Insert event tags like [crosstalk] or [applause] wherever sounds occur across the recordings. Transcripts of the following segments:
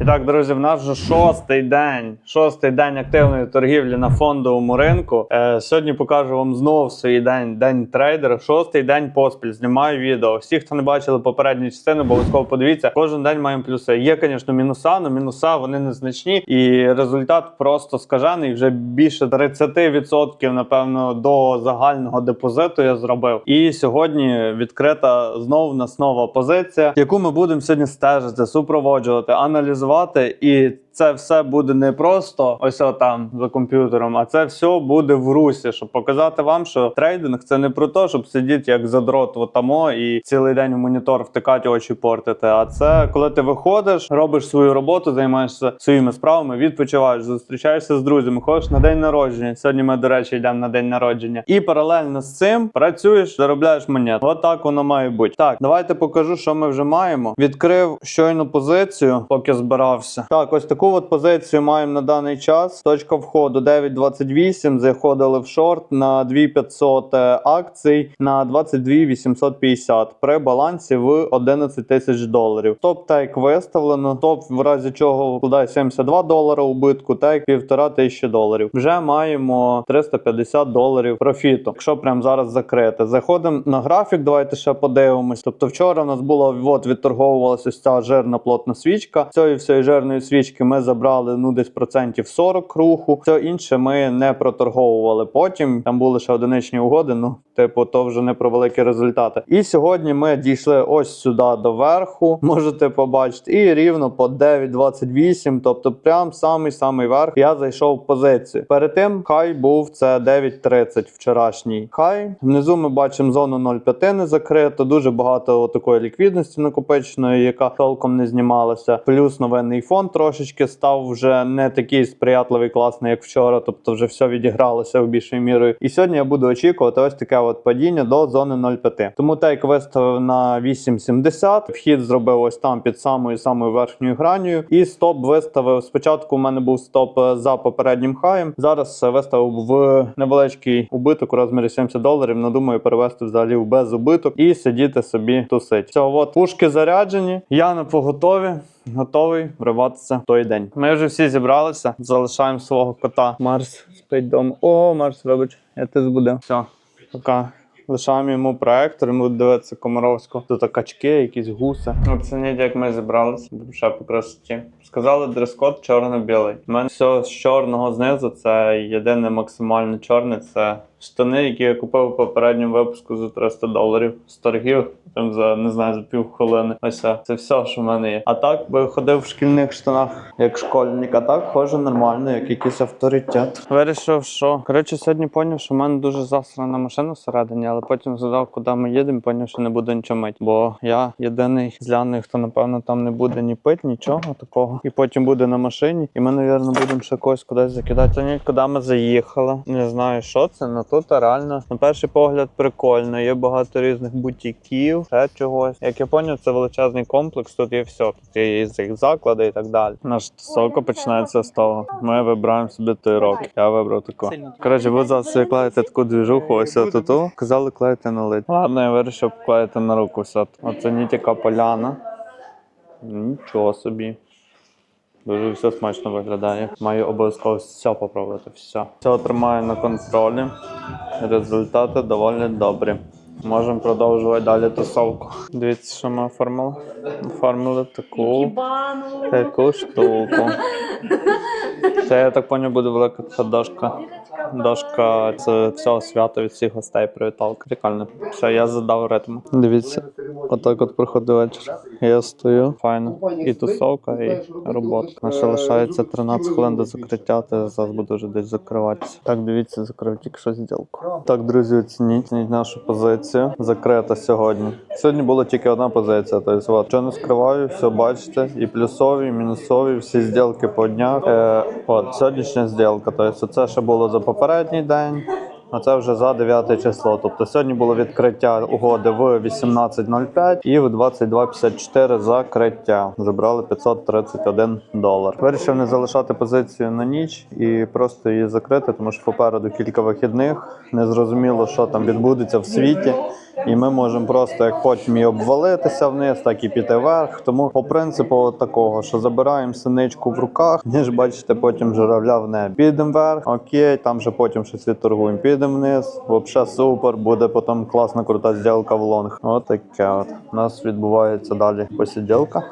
І так, друзі, в нас вже шостий день. Шостий день активної торгівлі на фондовому ринку. Е, сьогодні покажу вам знову свій день, день трейдера. Шостий день поспіль. Знімаю відео. Всі, хто не бачили попередні частини, обов'язково подивіться. Кожен день маємо плюси. Є, звісно, мінуса, але мінуса вони незначні. І результат просто скажений. Вже більше 30% напевно до загального депозиту я зробив. І сьогодні відкрита знову нас нова позиція, яку ми будемо сьогодні стежити, супроводжувати, аналізувати. І це все буде не просто ось там за комп'ютером, а це все буде в русі, щоб показати вам, що трейдинг це не про те, щоб сидіти як задрот в отамо і цілий день в монітор втикати, очі портити. А це коли ти виходиш, робиш свою роботу, займаєшся своїми справами, відпочиваєш, зустрічаєшся з друзями, ходиш на день народження. Сьогодні ми, до речі, йдемо на день народження. І паралельно з цим працюєш, заробляєш монет. От так воно має бути. Так, давайте покажу, що ми вже маємо. Відкрив щойно позицію, поки збирався. Так, ось таку от позицію маємо на даний час. Точка входу 9.28. Заходили в шорт на 2500 акцій на 22 при балансі в 11 тисяч доларів. Топ тейк виставлено. Топ в разі чого вкладає 72 долара убитку, тейк півтора тисячі доларів. Вже маємо 350 доларів профіту. Якщо прямо зараз закрити. Заходимо на графік. Давайте ще подивимось. Тобто вчора у нас була от відторговувалася ця жирна плотна свічка. Цієї всієї жирної свічки ми забрали ну десь процентів 40 руху. Все інше ми не проторговували. Потім там були ще одиничні угоди. Ну, типу, то вже не про великі результати. І сьогодні ми дійшли ось сюди до верху. Можете побачити, і рівно по 9.28, тобто прям самий самий верх. Я зайшов в позицію. Перед тим хай був це 9.30 вчорашній хай. Внизу ми бачимо зону 0,5 не закрито. Дуже багато такої ліквідності накопиченої, яка толком не знімалася. Плюс новинний фонд трошечки став вже не такий сприятливий, класний, як вчора. Тобто, вже все відігралося в більшою мірою. І сьогодні я буду очікувати ось таке от падіння до зони 0,5. Тому тейк виставив на 8,70. Вхід зробив ось там під самою самою верхньою гранію. І стоп виставив. Спочатку у мене був стоп за попереднім хаєм. Зараз виставив в невеличкий убиток у розмірі 70 доларів. Ну думаю, перевести взагалі в без убиток і сидіти собі тусить. Все, от пушки заряджені. Я на поготові. Готовий вриватися в той день. Ми вже всі зібралися. Залишаємо свого кота. Марс спить вдома. О, Марс, вибач, я тебе збудив. Все, пока. Лишаємо йому проектор, йому дивитися Комаровську. Тут качки, якісь гуси. Оцініть, як ми зібралися. Ще по красоті. Сказали дрес-код чорно-білий. У мене все з чорного знизу. Це єдине максимально чорне. Це штани, які я купив у попередньому випуску за 300 доларів з торгів. Там за не знаю за півхвилини. Ось це. все, що в мене є. А так би ходив в шкільних штанах як школьник, а так ходжу нормально, як якийсь авторитет. Вирішив, що коротше, сьогодні поняв, що в мене дуже засрана машина всередині, але потім згадав, куди ми їдемо, поняв, що не буду нічого мити. Бо я єдиний з ляних, хто напевно там не буде ні пити, нічого такого. І потім буде на машині. І ми, навірно, будемо ще когось кудись закидати. Ні, куди ми заїхали. Не знаю, що це, але тут реально на перший погляд прикольно. Є багато різних бутіків, ще чогось. Як я поняв, це величезний комплекс. Тут є все. Тут є і їх заклади і так далі. Наш тусовка починається з того. Ми вибираємо собі той рок. Я вибрав таку. Коротше, ви зараз собі клеїте таку двіжуху, ось тут. Казали клеїти на лид. Ладно, я вирішив клеїти на руку все. Оцініть, яка поляна. Нічого собі. Дуже все смачно виглядає. Маю обов'язково все попробувати. Все. Все тримаю на контролі. Результати доволі добрі. Можемо продовжувати далі тусовку. Дивіться, що ми оформили. Оформили таку, таку штуку. [laughs] Це, я так поняв, буде велика така дошка. Дошка з цього свята від всіх гостей привіталка. Прикольно. Все, я задав ритм. Дивіться, отак от проходить вечір. Я стою, файно. І тусовка, і робота. Наша лишається 13 хвилин до закриття, то зараз буду вже десь закриватися. Так, дивіться, закрив тільки що зділку. Так, друзі, оцініть нашу позицію. Закрита сьогодні. Сьогодні була тільки одна позиція. Тобто, от, що не скриваю, все бачите. І плюсові, і мінусові, всі зділки по днях. Е, от, сьогоднішня зділка. Тобто, це ще було за попередній день. А це вже за 9 число. Тобто сьогодні було відкриття угоди в 18.05 і в 22.54 закриття. Забрали 531 долар. Вирішив не залишати позицію на ніч і просто її закрити, тому що попереду кілька вихідних. Не зрозуміло, що там відбудеться в світі. І ми можемо просто як потім і обвалитися вниз, так і піти вверх. Тому по принципу от такого, що забираємо синичку в руках, [laughs] ніж бачите, потім журавля в небі. Підемо вверх, окей, там же потім щось відторгуємо. Підемо вниз, взагалі супер, буде потім класна крута зділка в лонг. От таке от. У нас відбувається далі посиділка.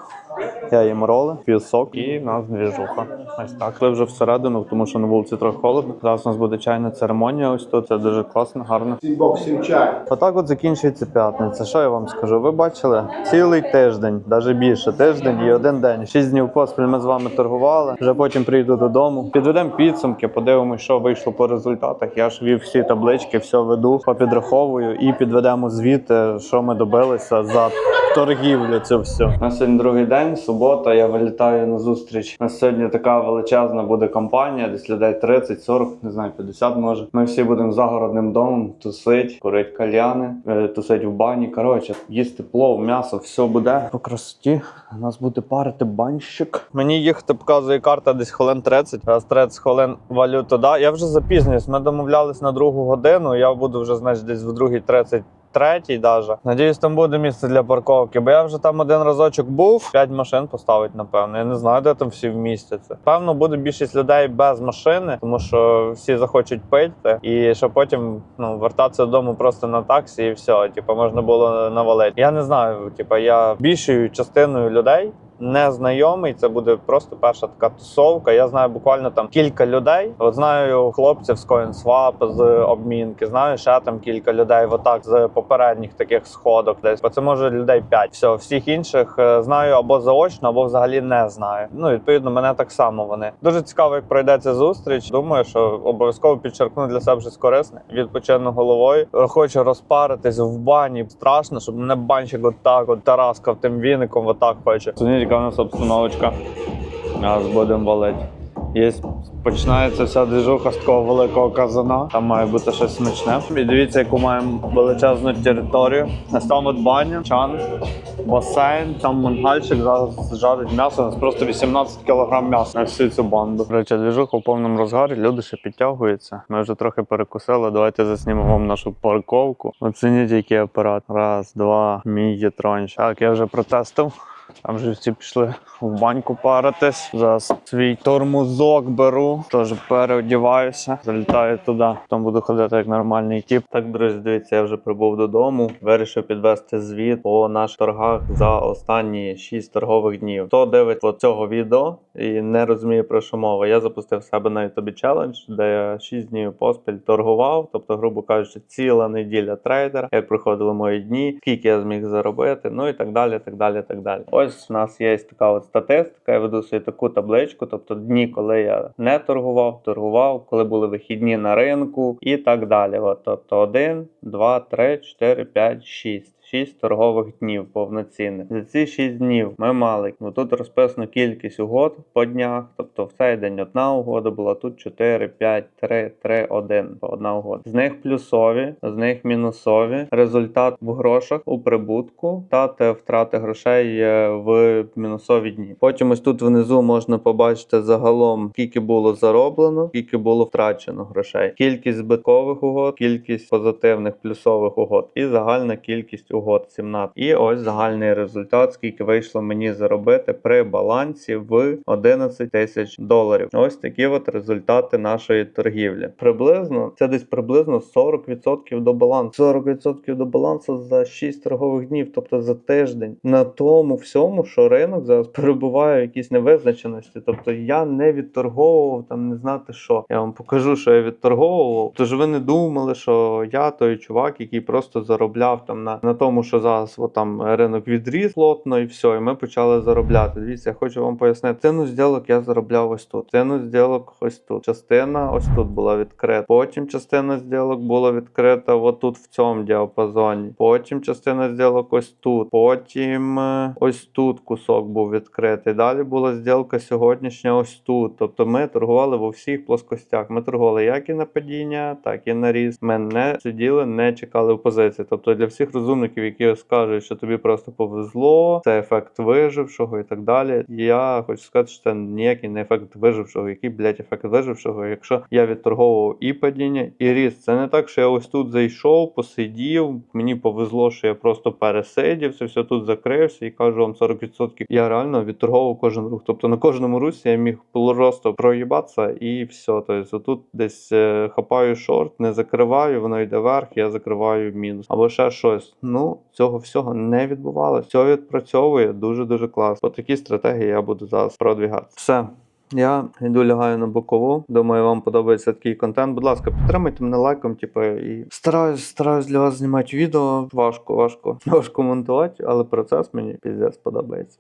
Я їм роли, пісок і в нас двіжуха. Ось так. Ми вже всередину, тому що на вулиці трохи холодно. Зараз у нас буде чайна церемонія. Ось тут це дуже класно, гарно. Бок, чай. Отак от закінчується п'ятниця. Що я вам скажу? Ви бачили цілий тиждень, навіть більше тиждень і один день. Шість днів поспіль ми з вами торгували. Вже потім прийду додому. Підведемо підсумки, подивимося, що вийшло по результатах. Я ж вів всі таблички, все веду, попідраховую і підведемо звіти, що ми добилися за торгівлю. Це все. На сьогодні другий день, субота. Я вилітаю на зустріч. На сьогодні така величезна буде компанія, десь людей 30, 40, не знаю, 50 може. Ми всі будемо загородним домом тусить, курить кальяни, е, тусить в бані. Коротше, їсти плов, м'ясо, все буде по красоті. У нас буде парити банщик. Мені їхати показує карта десь хвилин 30. Раз 30 хвилин валю туди. Я вже запізнююсь. Ми домовлялись на другу годину. Я буду вже значить десь в другій 30 третій даже. Надіюсь, там буде місце для парковки, бо я вже там один разочок був. П'ять машин поставить, напевно. Я не знаю, де там всі вмістяться. Певно, буде більшість людей без машини, тому що всі захочуть пити, і що потім ну вертатися додому просто на таксі, і все. Типу, можна було навалити. Я не знаю. Типу, я більшою частиною людей. Незнайомий, це буде просто перша така тусовка. Я знаю буквально там кілька людей. От знаю хлопців з CoinSwap, з обмінки. Знаю ще там кілька людей. Отак з попередніх таких сходок. Десь бо це може людей 5. Все, всіх інших е, знаю або заочно, або взагалі не знаю. Ну відповідно, мене так само вони дуже цікаво, як пройде ця зустріч. Думаю, що обов'язково підчеркну для себе щось корисне. Відпочину головою. Хочу розпаритись в бані. Страшно, щоб мене банщик отак от тараскав тим віником. Отак хоче. Яка у нас обстановочка. Зараз будемо валити. Є, починається вся движуха з такого великого казана. Там має бути щось смачне. І дивіться, яку маємо величезну територію. Там от баня, чан, басейн, там мангальчик, зараз жарить м'ясо. У нас просто 18 кг м'яса на всю цю банду. Короче, движуха в повному розгарі, люди ще підтягуються. Ми вже трохи перекусили. Давайте заснімемо вам нашу парковку. Оцініть, який апарат. Раз, два, мій є тронч. Так, я вже протестив. Там вже всі пішли в баньку паритись. Зараз свій тормозок беру, теж переодіваюся, залітаю туди. Там буду ходити як нормальний тіп. Так, друзі, дивіться, я вже прибув додому. Вирішив підвести звіт по наших торгах за останні 6 торгових днів. Хто дивиться цього відео і не розуміє про що мова, я запустив себе на ютубі челендж, де я 6 днів поспіль торгував. Тобто, грубо кажучи, ціла неділя трейдера, як проходили мої дні, скільки я зміг заробити, ну і так далі. так далі, так далі. Ось в нас є така от статистика. Я веду собі таку табличку, тобто дні, коли я не торгував, торгував, коли були вихідні на ринку і так далі. От, тобто 1, 2, 3, 4, 5, 6. 6 торгових днів повноцінних. За ці 6 днів ми мали ну, тут розписано кількість угод по днях. Тобто в цей день одна угода була, тут 4, 5, 3, 3, 1 одна угода. З них плюсові, з них мінусові. Результат в грошах у прибутку та втрати грошей в мінусові дні. Потім ось тут внизу можна побачити загалом, скільки було зароблено, скільки було втрачено грошей. Кількість збиткових угод, кількість позитивних плюсових угод і загальна кількість угод 17. І ось загальний результат, скільки вийшло мені заробити при балансі в 11 тисяч доларів. Ось такі от результати нашої торгівлі. Приблизно це десь приблизно 40% до балансу. 40% до балансу за 6 торгових днів, тобто за тиждень. На тому всьому, що ринок зараз перебуває в якійсь невизначеності. Тобто я не відторговував там, не знати що. Я вам покажу, що я відторговував. Тож ви не думали, що я той чувак, який просто заробляв там на, на тому, що зараз от там ринок відріс плотно і все, і ми почали заробляти. Дивіться, я хочу вам пояснити. Ціну зділок я заробляв ось тут. Ціну зділок ось тут. Частина ось тут була відкрита. Потім частина зділок була відкрита отут в цьому діапазоні. Потім частина зділок ось тут. Потім е, ось тут кусок був відкритий. Далі була зділка сьогоднішня ось тут. Тобто ми торгували в усіх плоскостях. Ми торгували як і на падіння, так і на ріст. Ми не сиділи, не чекали в позиції. Тобто для всіх розумників поклонників, які скажуть, що тобі просто повезло, це ефект вижившого і так далі. Я хочу сказати, що це ніякий не ефект вижившого. Який, блядь, ефект вижившого, якщо я відторговував і падіння, і ріст. Це не так, що я ось тут зайшов, посидів. Мені повезло, що я просто пересидів, це все тут закрився і кажу вам 40%. Я реально відторговував кожен рух. Тобто на кожному русі я міг просто проїбатися і все. Тобто тут десь е, хапаю шорт, не закриваю, воно йде вверх, я закриваю мінус. Або ще щось. Ну, цього всього не відбувалося. Все відпрацьовує дуже дуже класно. По такій стратегії я буду зараз продвігати. Все. Я йду лягаю на бокову. Думаю, вам подобається такий контент. Будь ласка, підтримайте мене лайком, типу, і стараюсь, стараюсь для вас знімати відео. Важко, важко, [laughs] важко монтувати, але процес мені піздець подобається.